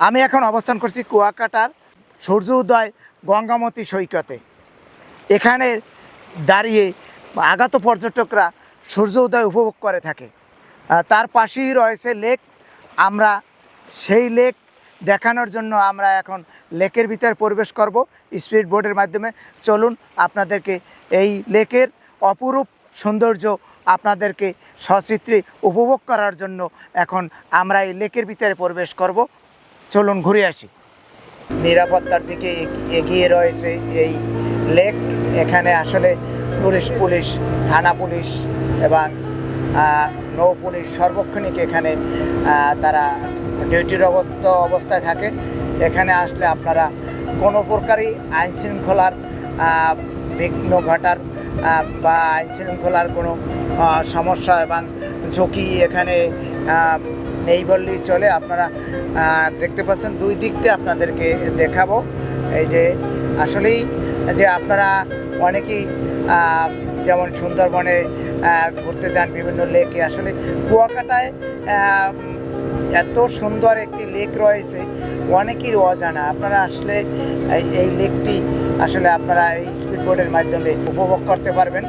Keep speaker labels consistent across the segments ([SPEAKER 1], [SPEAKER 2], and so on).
[SPEAKER 1] আমি এখন অবস্থান করছি কুয়াকাটার সূর্য উদয় গঙ্গামতী সৈকতে। এখানে দাঁড়িয়ে আগত পর্যটকরা সূর্য উদয় উপভোগ করে থাকে। তার পাশেই রয়েছে লেক। আমরা সেই লেক দেখানোর জন্য আমরা এখন লেকের ভিতরে প্রবেশ করব। স্পিড বোর্ডের মাধ্যমে। চলুন আপনাদেরকে এই লেকের অপরূপ সৌন্দর্য আপনাদেরকে সচিত্রে উপভোগ করার জন্য এখন আমরা এই লেকের ভিতরে প্রবেশ করব। চলুন ঘুরে আসি। নিরাপত্তার দিকে এগিয়ে রয়েছে এই লেক। এখানে আসলে টুরিস্ট পুলিশ, থানা পুলিশ এবং নৌ পুলিশ সর্বক্ষণিক এখানে তারা ডিউটিরত অবস্থায় থাকে। এখানে আসলে আপনারা কোনো প্রকারই আইন শৃঙ্খলার বিঘ্ন ঘটার বা আইন শৃঙ্খলার কোনো সমস্যা এবং ঝুঁকি এখানে নেই বললেই চলে। আপনারা দেখতে পাচ্ছেন দুই দিক দিয়ে আপনাদেরকে দেখাবো। এই যে, আসলেই যে আপনারা অনেকেই যেমন সুন্দরবনে ঘুরতে যান বিভিন্ন লেকে, আসলে কুয়াকাটায় এত সুন্দর একটি লেক রয়েছে, অনেকেই অজানা। আপনারা আসলে এই- এই লেকটি আসলে আপনারা এই স্পিড বোর্ডের মাধ্যমে উপভোগ করতে পারবেন।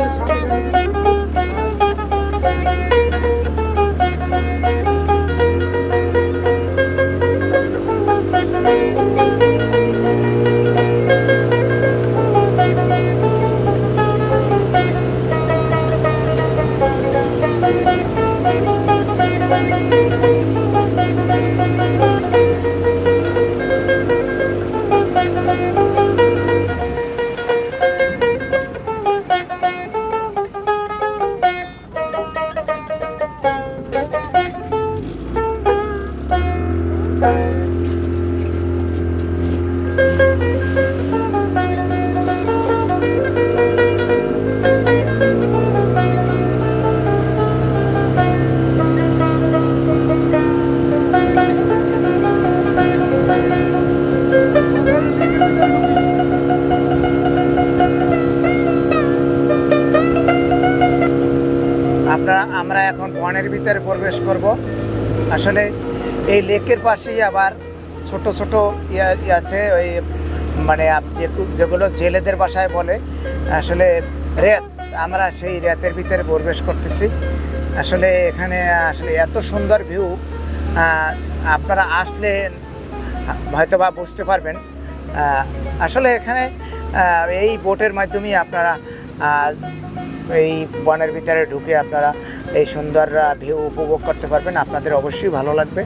[SPEAKER 1] আপনারা এখন বনের ভিতরে প্রবেশ করব। আসলে এই লেকের পাশেই আবার ছোট ছোট ইয়া আছে, ওই মানে যেগুলো জেলেদের বাসায় বলে, আসলে রেত, আমরা সেই রেতের ভিতরে প্রবেশ করতেছি। আসলে এখানে, আসলে এত সুন্দর ভিউ আপনারা আসলে হয়তো বা বুঝতে পারবেন। আসলে এখানে এই বোটের মাধ্যমেই আপনারা এই বনের ভিতরে ঢুকে আপনারা এই সুন্দর ভিউ উপভোগ করতে পারবেন। আপনাদের অবশ্যই ভালো লাগবে।